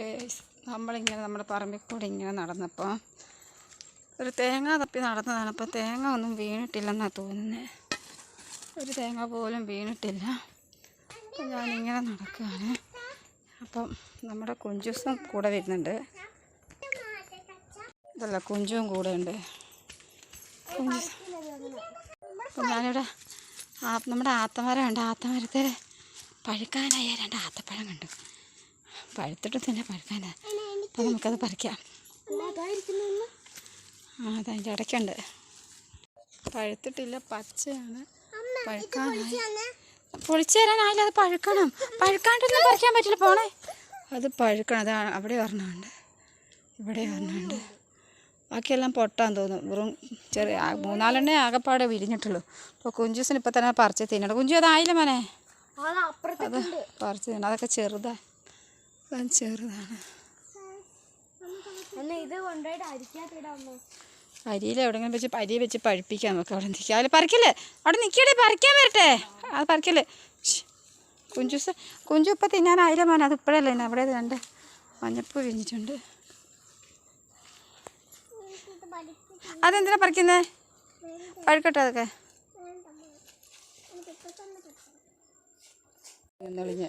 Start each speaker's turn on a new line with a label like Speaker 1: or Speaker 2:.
Speaker 1: Guys നമ്മളിങ്ങനെ നമ്മുടെ പറമ്പിൽ കൂടി ഇങ്ങനെ നടന്നപ്പോൾ ഒരു തേങ്ങ തപ്പി നടന്നതാണ്. അപ്പോൾ തേങ്ങ ഒന്നും വീണിട്ടില്ലെന്നാണ് തോന്നുന്നത് ഒരു തേങ്ങ പോലും വീണിട്ടില്ല. ഞാനിങ്ങനെ നടക്കുകയാണ്. അപ്പം നമ്മുടെ കുഞ്ചൂസും കൂടെ വരുന്നുണ്ട്. ഇതല്ല കുഞ്ചും കൂടെ ഉണ്ട്. അപ്പം ഞാനിവിടെ നമ്മുടെ ആത്തമരം ഉണ്ട്. ആത്തമരത്തിൽ പഴുക്കാനായ രണ്ട് ആത്തപ്പഴം പഴുത്തിട്ട് തന്നെ പഴുക്കാനാ. അപ്പം നമുക്കത് പറിക്കാം. ആ അതതിന്റെ ഇടയ്ക്കുണ്ട്. പഴുത്തിട്ടില്ല പച്ചയാണ്. പഴുക്കാനായി. പൊളിച്ചു തരാനായില്ല അത് പഴുക്കണം. പഴുക്കാണ്ടൊന്നും പറിക്കാൻ പറ്റില്ല പോണേ. അത് പഴുക്കണം അത് അവിടെ ഒരെണ്ണമുണ്ട് ഇവിടെ ഒരെണ്ണമുണ്ട് ബാക്കിയെല്ലാം പൊട്ടാൻ തോന്നും. വെറും ചെറിയ മൂന്നാലെണ്ണേ ആകെപ്പാടെ വിരിഞ്ഞിട്ടുള്ളൂ. അപ്പോൾ കുഞ്ചൂസിന് ഇപ്പം തന്നെ പറിച്ച് തിന്നണം. കുഞ്ചു അതായില്ല മോനെ? അത് പറിച്ച് തിന്നണം. അതൊക്കെ ചെറുതാ. അത് ചെറുതാണ്.
Speaker 2: എന്നാ ഇത് കൊണ്ടുപോയിട്ട് അരിക്കാത്തിടാമോ
Speaker 1: അരിയിൽ എവിടെങ്കിലും വെച്ച് അരി വെച്ച് പഴുപ്പിക്കാൻ നോക്കാം അവിടെ നിൽക്കാം. അതിൽ പറിക്കല്ലേ അവിടെ നിൽക്കടേ പറിക്കാൻ വരട്ടെ. അത് പറിക്കല്ലേ കുഞ്ചുസ് കുഞ്ചു ഇപ്പം തിന്നാൻ ആയിരം മോനെ. അത് ഇപ്പോഴല്ലേ അവിടെ രണ്ട് മഞ്ഞപ്പൂ വിരിഞ്ഞിട്ടുണ്ട്. അതെന്തിനാ പറിക്കുന്നത് പഴുക്കട്ടെ അതൊക്കെ. എന്നൊളിഞ്ഞ്